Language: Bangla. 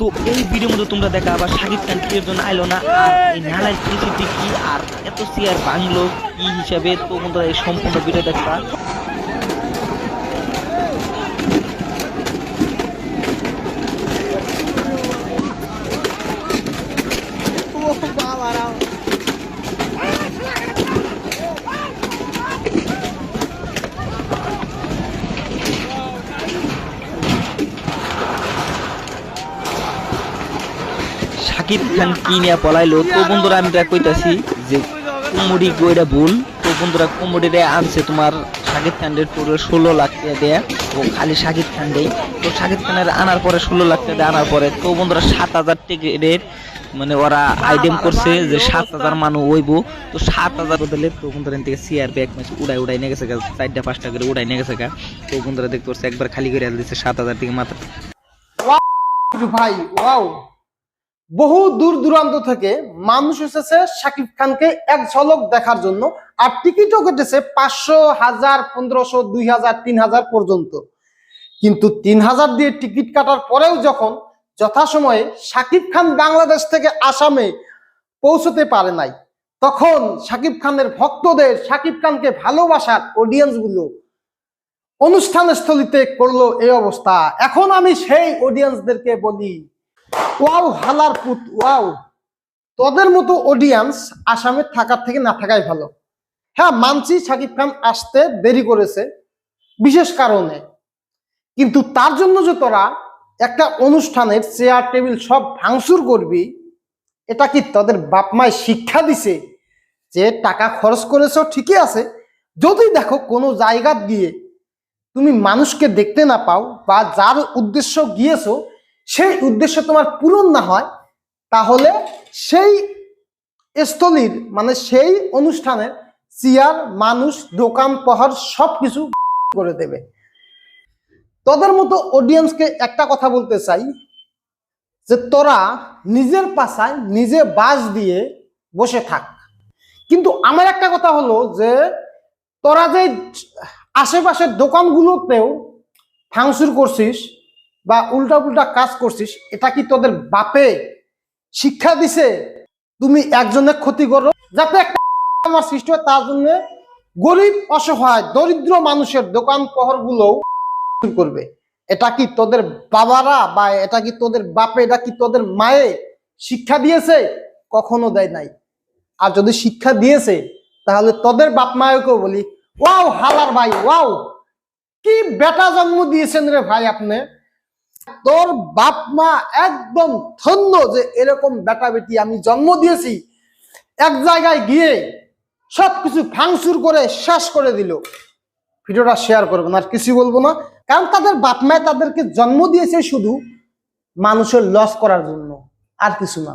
তো এই ভিডিওর মধ্যে তোমরা দেখা আবার শাকিব খান কি এর জন্য আইলো না? আর এই নালায় পরিস্থিতি কি? আর এত চেয়ার বাংলো কি হিসাবে? তো তোমরা এই সম্পূর্ণ ভিডিও দেখবা। শাকিব খান কি নিয়ে পলাইলো? তো বন্ধুরা আমি এটা কইতাছি যে কুমুড়ি গইরা ভুল। তো বন্ধুরা কুমুড়িরে আনছে তোমার শাকিব খানের পুরো ষোলো লাখ টাকা দেয়া। ও খালি শাকিব খান দেয় তো শাকিব খানের আনার পরে ষোলো লাখ টাকা আনার পরে তো বন্ধুরা সাত হাজার টিকিটের মানে ওরা আইটেম করছে যে সাত হাজার মানুষ হইব তো সাত হাজার বদলে তো বন্ধুরা থেকে সিআর ব্যাগ ম্যাচ উড়াই উড়াই নিয়ে গেছে চারটা পাঁচটা করে উড়াই নিয়ে গেছে। তো বন্ধুরা দেখতে পাচ্ছে একবার খালি করে দিচ্ছে সাত হাজার থেকে মাত্র। ভাই, ওয়াও। বহু দূর দূরান্ত থেকে মানুষ এসেছে শাকিব খানকে এক ঝলক দেখার জন্য, আর টিকিটও কেটেছে পাঁচশো হাজার, পনেরোশো, দুই হাজার, তিন হাজার পর্যন্ত। কিন্তু তিন হাজার দিয়ে টিকিট কাটার পরেও যখন যথাসময়ে শাকিব খান বাংলাদেশ থেকে আসামে পৌঁছতে পারে নাই, তখন শাকিব খানের ভক্তদের, শাকিব খানকে ভালোবাসার অডিয়েন্সগুলো অনুষ্ঠান স্থলিতে করল এই অবস্থা। এখন আমি সেই অডিয়েন্সদেরকে বলি ওয়াও, হালার পুত, ওয়াও। তোদের মতো অডিয়েন্স আসামে থাকার থেকে না থাকাই ভালো। হ্যাঁ মানছি শাকিব খান আসতে দেরি করেছে, বিশেষ কারণে। কিন্তু তার জন্য যে তোরা একটা অনুষ্ঠানের চেয়ার টেবিল সব ভাঙচুর করবি, এটা কি তোদের বাপ মায় শিক্ষা দিছে যে টাকা খরচ করেছ? ঠিকই আছে। যদি দেখো কোনো জায়গা গিয়ে তুমি মানুষকে দেখতে না পাও বা যার উদ্দেশ্য গিয়েছো সেই উদ্দেশ্য তোমার পূরণ না হয়, তাহলে সেই স্থলীর মানে সেই অনুষ্ঠানের চেয়ার, মানুষ, দোকান পাহাড় সব কিছু করে দেবে। তোদের মতো অডিয়েন্সকে একটা কথা বলতে চাই, যে তোরা নিজের পাশায় নিজে বাস দিয়ে বসে থাক। কিন্তু আমার একটা কথা হলো যে, তোরা যে আশেপাশের দোকানগুলোতেও ভাঙচুর করছিস বা উল্টা উল্টা কাজ করছিস, এটা কি তোদের বাপে শিক্ষা দিছে? তুমি একজনের ক্ষতি করো, যাতে একটা সৃষ্টি হয়, তার জন্য গরিব, অসহায়, দরিদ্র মানুষের দোকানগুলো করবে। এটা কি তোদের বাবারা বা এটা কি তোদের বাপে, এটা কি তোদের মায়ে শিক্ষা দিয়েছে? কখনো দেয় নাই। আর যদি শিক্ষা দিয়েছে, তাহলে তোদের বাপ মায়েকেও বলি, ওয়াও হালার ভাই, ওয়াও, কি বেটা জন্ম দিয়েছেন রে ভাই আপনি? তোর বাপ মা একদম ধন্য যে এরকম বেটা বেটি আমি জন্ম দিয়েছি। এক জায়গায় গিয়ে সব কিছু ভাঙচুর করে শেষ করে দিল। ভিডিওটা শেয়ার করবেন আর কিছু বলব না। কারণ তাদের বাপ মায় তাদেরকে জন্ম দিয়েছে শুধু মানুষের লস করার জন্য, আর কিছু না।